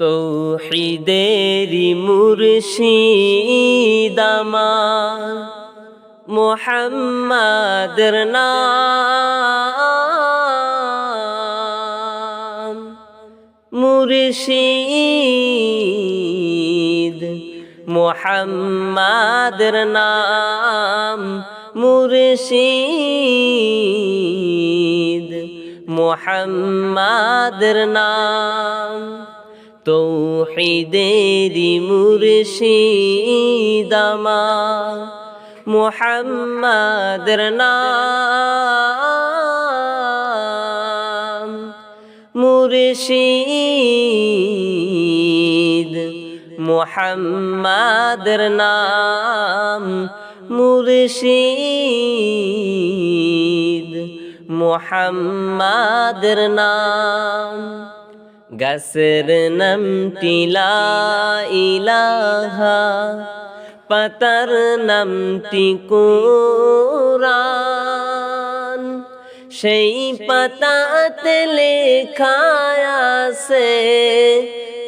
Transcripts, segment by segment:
তৌহিদেরি মুর্শিদ আমার। মোহাম্মদের নাম মুর্শিদ। মোহাম্মদের নাম মুর্শিদ। মোহাম্মদের নাম তৌহিদেরি মুর্শিদ আমার। মোহাম্মদের নাম মুর্শিদ। মোহাম্মদের নাম মুর্শিদ। মোহাম্মদের নাম গাছের নাম টিলা ইলাহা, পাতার নামটি কোরআন। সেই পাতাতে লেখা আছে,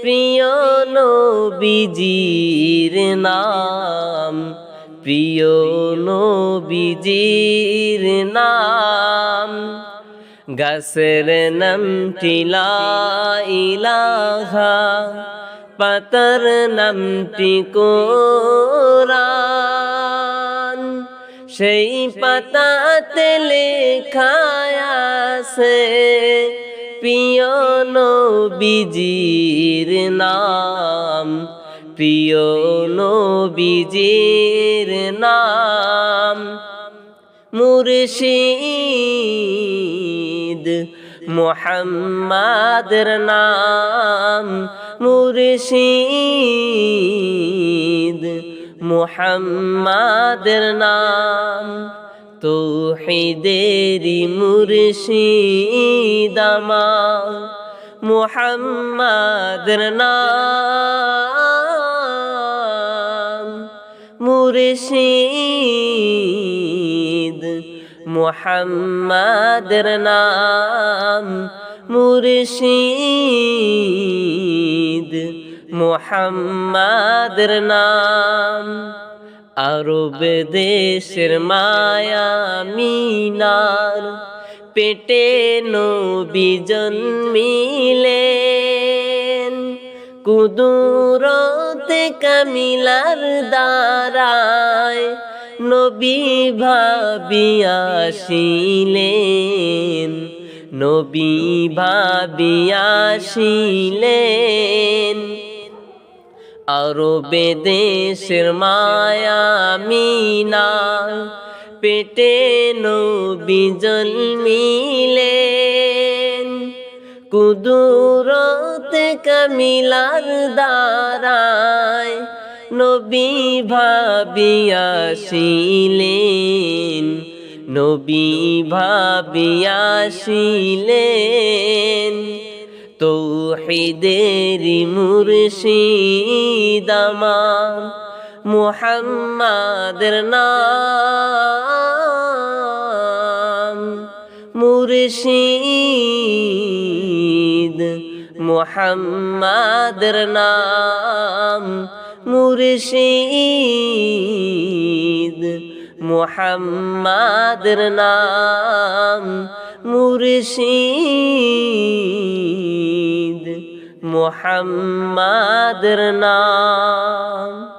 প্রিয় নবীজির নাম। প্রিয় নবীজির নাম। গাছের নামটি ইলাহা, পাতার নামটি কোরআন। সেই পাতাতে লেখা আছে, প্রিয় নবীজির নাম, প্রিয় নবীজির নাম। মুর্শিদ মোহাম্মদের নাম মুর্শিদ মোহাম্মদের নাম। তৌহিদেরি মুর্শিদ আমার মোহাম্মদের নাম। মুর্শিদ মোহাম্মদের নাম মুর্শিদ। মোহাম্মদের নাম আরব দেশের মায়া মিনার পেটে নবী জন্মিলেন। কুদুরতে কামিলার দ্বারায় নবী ভাবিয়াছিলেন নবী ভাবিয়াছিলেন আরবে দেশের মায়া মিনার পেটে নবী জন্মিলেন। কুদুরতে কামিলার দ্বারায় নবী ভাবিয়াছিলেন নবী ভাবিয়াছিলেন তৌহিদেরি মুর্শিদ আমার মুহাম্মাদের নাম। মুর্শিদ মুহাম্মাদের নাম। মুর্শিদ মুহাম্মাদের নাম মুর্শিদ মুহাম্মাদের নাম